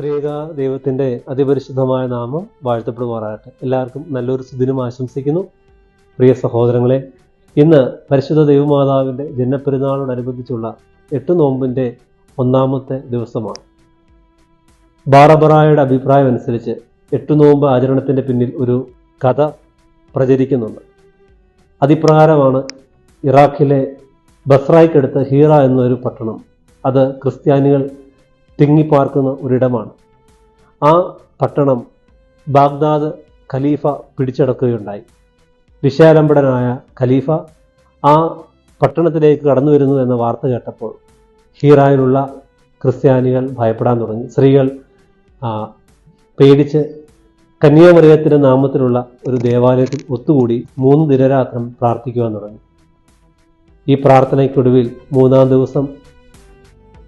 ത്രിയേക ദൈവത്തിന്റെ അതിപരിശുദ്ധമായ നാമം വാഴ്ത്തപ്പെടുമാറാകട്ടെ. എല്ലാവർക്കും നല്ലൊരു സുദിനം ആശംസിക്കുന്നു. പ്രിയ സഹോദരങ്ങളെ ഇന്ന് പരിശുദ്ധ ദൈവമാതാവിന്റെ ജന്മപ്പെരുന്നാളോടനുബന്ധിച്ചുള്ള എട്ട് നോമ്പിന്റെ ഒന്നാമത്തെ ദിവസമാണ്. ബാറബറായുടെ അഭിപ്രായം അനുസരിച്ച് എട്ട് നോമ്പ് ആചരണത്തിന്റെ പിന്നിൽ ഒരു കഥ പ്രചരിക്കുന്നുണ്ട്. അതിപ്രകാരമാണ് ഇറാഖിലെ ബസ്രായ്ക്കടുത്ത് ഹീറ എന്നൊരു പട്ടണം. അത് ക്രിസ്ത്യാനികൾ തിങ്ങിപ്പാർക്കുന്ന ഒരിടമാണ്. ആ പട്ടണം ബാഗ്ദാദ് ഖലീഫ പിടിച്ചടക്കുകയുണ്ടായി. വിശാലംബടനായ ഖലീഫ ആ പട്ടണത്തിലേക്ക് കടന്നു വരുന്നു എന്ന വാർത്ത കേട്ടപ്പോൾ ഹീറായിലുള്ള ക്രിസ്ത്യാനികൾ ഭയപ്പെടാൻ തുടങ്ങി. സ്ത്രീകൾ പേടിച്ച് കന്യാമറിയത്തിന്റെ നാമത്തിലുള്ള ഒരു ദേവാലയത്തിൽ ഒത്തുകൂടി മൂന്ന് ദിനരാത്രം പ്രാർത്ഥിക്കുവാൻ തുടങ്ങി. ഈ പ്രാർത്ഥനയ്ക്കൊടുവിൽ മൂന്നാം ദിവസം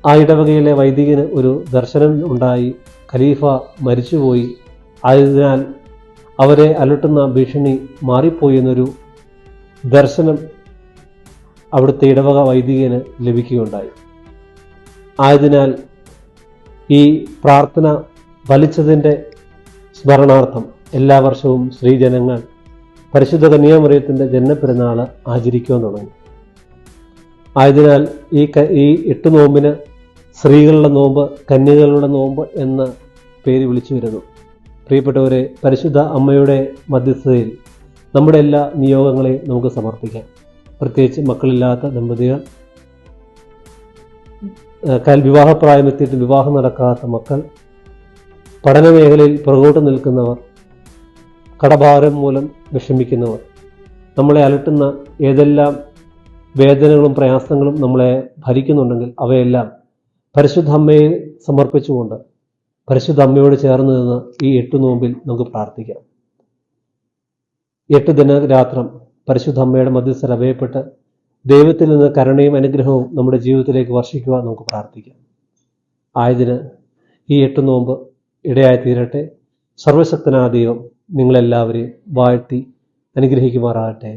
ആ ഇടവകയിലെ വൈദികന് ഒരു ദർശനം ഉണ്ടായി. ഖലീഫ മരിച്ചുപോയി. ആയതിനാൽ അവരെ അലട്ടുന്ന ഭീഷണി മാറിപ്പോയി എന്നൊരു ദർശനം അവിടുത്തെ ഇടവക വൈദികന് ലഭിക്കുകയുണ്ടായി. ആയതിനാൽ ഈ പ്രാർത്ഥന ഫലിച്ചതിന്റെ സ്മരണാർത്ഥം എല്ലാ വർഷവും സ്ത്രീജനങ്ങൾ പരിശുദ്ധ കന്യാമറിയത്തിന്റെ ജന്മപ്പെരുന്നാൾ ആചരിക്കുവാൻ തുടങ്ങി. ആയതിനാൽ ഈ ഈ എട്ട് നോമ്പിന് സ്ത്രീകളുടെ നോമ്പ് കന്യകളുടെ നോമ്പ് എന്ന പേര് വിളിച്ചു വരുന്നു. പ്രിയപ്പെട്ടവരെ പരിശുദ്ധ അമ്മയുടെ മധ്യസ്ഥതയിൽ നമ്മുടെ എല്ലാ നിയോഗങ്ങളെയും നമുക്ക് സമർപ്പിക്കാം. പ്രത്യേകിച്ച് മക്കളില്ലാത്ത ദമ്പതികൾ വിവാഹപ്രായമെത്തിയിട്ട് വിവാഹം നടക്കാത്ത മക്കൾ പഠന മേഖലയിൽ പുറകോട്ട് നിൽക്കുന്നവർ കടഭാരം മൂലം വിഷമിക്കുന്നവർ നമ്മളെ അലട്ടുന്ന ഏതെല്ലാം വേദനകളും പ്രയാസങ്ങളും നമ്മളെ ഭരിക്കുന്നുണ്ടെങ്കിൽ അവയെല്ലാം പരിശുദ്ധ അമ്മയെ സമർപ്പിച്ചുകൊണ്ട് പരിശുദ്ധ അമ്മയോട് ചേർന്ന് നിന്ന് ഈ എട്ട് നോമ്പിൽ നമുക്ക് പ്രാർത്ഥിക്കാം. എട്ട് ദിനരാത്രം പരിശുദ്ധ അമ്മയുടെ മധ്യസ്ഥൽ അഭയപ്പെട്ട് ദൈവത്തിൽ നിന്ന് കരുണയും അനുഗ്രഹവും നമ്മുടെ ജീവിതത്തിലേക്ക് വർഷിക്കുവാൻ നമുക്ക് പ്രാർത്ഥിക്കാം. ആയതിന് ഈ എട്ട് നോമ്പ് ഇടയായി തീരട്ടെ. സർവശക്തനായ ദൈവം നിങ്ങളെല്ലാവരെയും വാഴ്ത്തി അനുഗ്രഹിക്കുമാറാകട്ടെ.